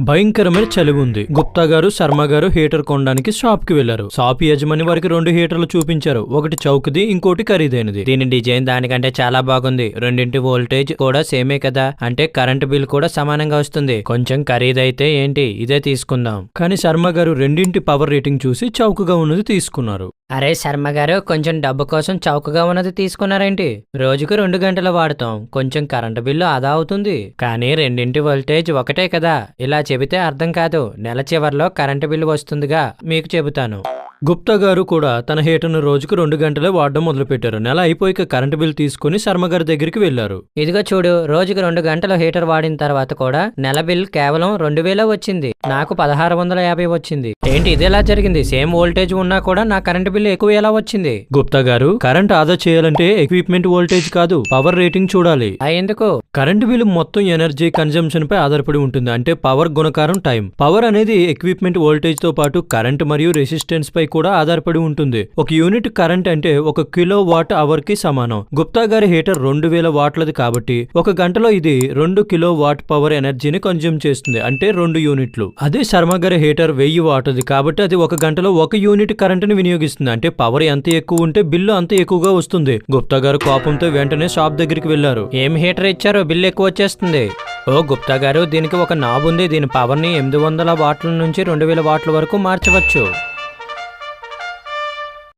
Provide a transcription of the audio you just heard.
భయంకరమైన చలి ఉంది. గుప్తా గారు శర్మ గారు హీటర్ కొనడానికి షాప్కి వెళ్ళారు షాప్ యజమాని వారికి రెండు హీటర్లు చూపించారు. ఒకటి చౌకది ఇంకోటి ఖరీదైనది. దీని డిజైన్ దానికంటే చాలా బాగుంది. రెండింటి వోల్టేజ్ కూడా సేమే కదా? అంటే కరెంట్ బిల్ కూడా సమానంగా వస్తుంది. కొంచెం ఖరీదైతే ఏంటి? ఇదే తీసుకుందాం. కానీ శర్మ గారు రెండింటి పవర్ రేటింగ్ చూసి చౌకగా ఉన్నది తీసుకున్నారు. అరే శర్మ గారు కొంచెం డబ్బు కోసం చౌకగా ఉన్నది తీసుకున్నారేంటి? రోజుకు రెండు గంటలు వాడతాం. కొంచెం కరెంటు బిల్లు ఆదా అవుతుంది. కానీ రెండింటి వోల్టేజ్ ఒకటే కదా. ఇలా చెబితే అర్థం కాదు. నెల చివర్లో కరెంటు బిల్లు వస్తుందిగా. మీకు చెబుతాను. గుప్తా గారు కూడా తన హీటర్ను రోజుకు రెండు గంటలే వాడడం మొదలుపెట్టారు. నెల అయిపోయాక కరెంటు బిల్ తీసుకుని శర్మ గారి దగ్గరికి వెళ్ళారు ఇదిగో చూడు రోజుకు రెండు గంటలు హీటర్ వాడిన తర్వాత కూడా నెల బిల్ కేవలం రెండు వేల వచ్చింది. నాకు పదహారు వందల యాభై వచ్చింది. ఏంటి ఇది ఎలా జరిగింది? సేమ్ వోల్టేజ్ ఉన్నా కూడా నా కరెంటు బిల్లు ఎక్కువ ఎలా వచ్చింది? గుప్తా గారు కరెంట్ ఆదా చేయాలంటే ఎక్విప్మెంట్ వోల్టేజ్ కాదు పవర్ రేటింగ్ చూడాలి. ఎందుకు? కరెంటు బిల్లు మొత్తం ఎనర్జీ కన్జంప్షన్ పై ఆధారపడి ఉంటుంది. అంటే పవర్ గుణకారం టైం. పవర్ అనేది ఎక్విప్మెంట్ వోల్టేజ్తో పాటు కరెంట్ మరియు రెసిస్టెన్స్ పై కూడా ఆధారపడి ఉంటుంది. ఒక యూనిట్ కరెంట్ అంటే ఒక కిలో వాట్ అవర్కి సమానం. గుప్తా గారి హీటర్ రెండు వేల వాట్లది కాబట్టి ఒక గంటలో ఇది రెండు కిలో వాట్ పవర్ ఎనర్జీని కన్జ్యూమ్ చేస్తుంది. అంటే రెండు యూనిట్లు. అదే శర్మ గారి హీటర్ వెయ్యి వాట్ది కాబట్టి అది ఒక గంటలో ఒక యూనిట్ కరెంటుని వినియోగిస్తుంది. అంటే పవర్ ఎంత ఎక్కువ ఉంటే బిల్లు అంత ఎక్కువగా వస్తుంది. గుప్తా గారు కోపంతో వెంటనే షాప్ దగ్గరికి వెళ్ళారు ఏం హీటర్ ఇచ్చారో? బిల్ ఎక్కువ వచ్చేస్తుంది. ఓ గుప్తా గారు దీనికి ఒక నాబ్ ఉంది. దీని పవర్ని ఎనిమిది వందల వాట్ల నుంచి రెండు వేల వాట్ల వరకు మార్చవచ్చు.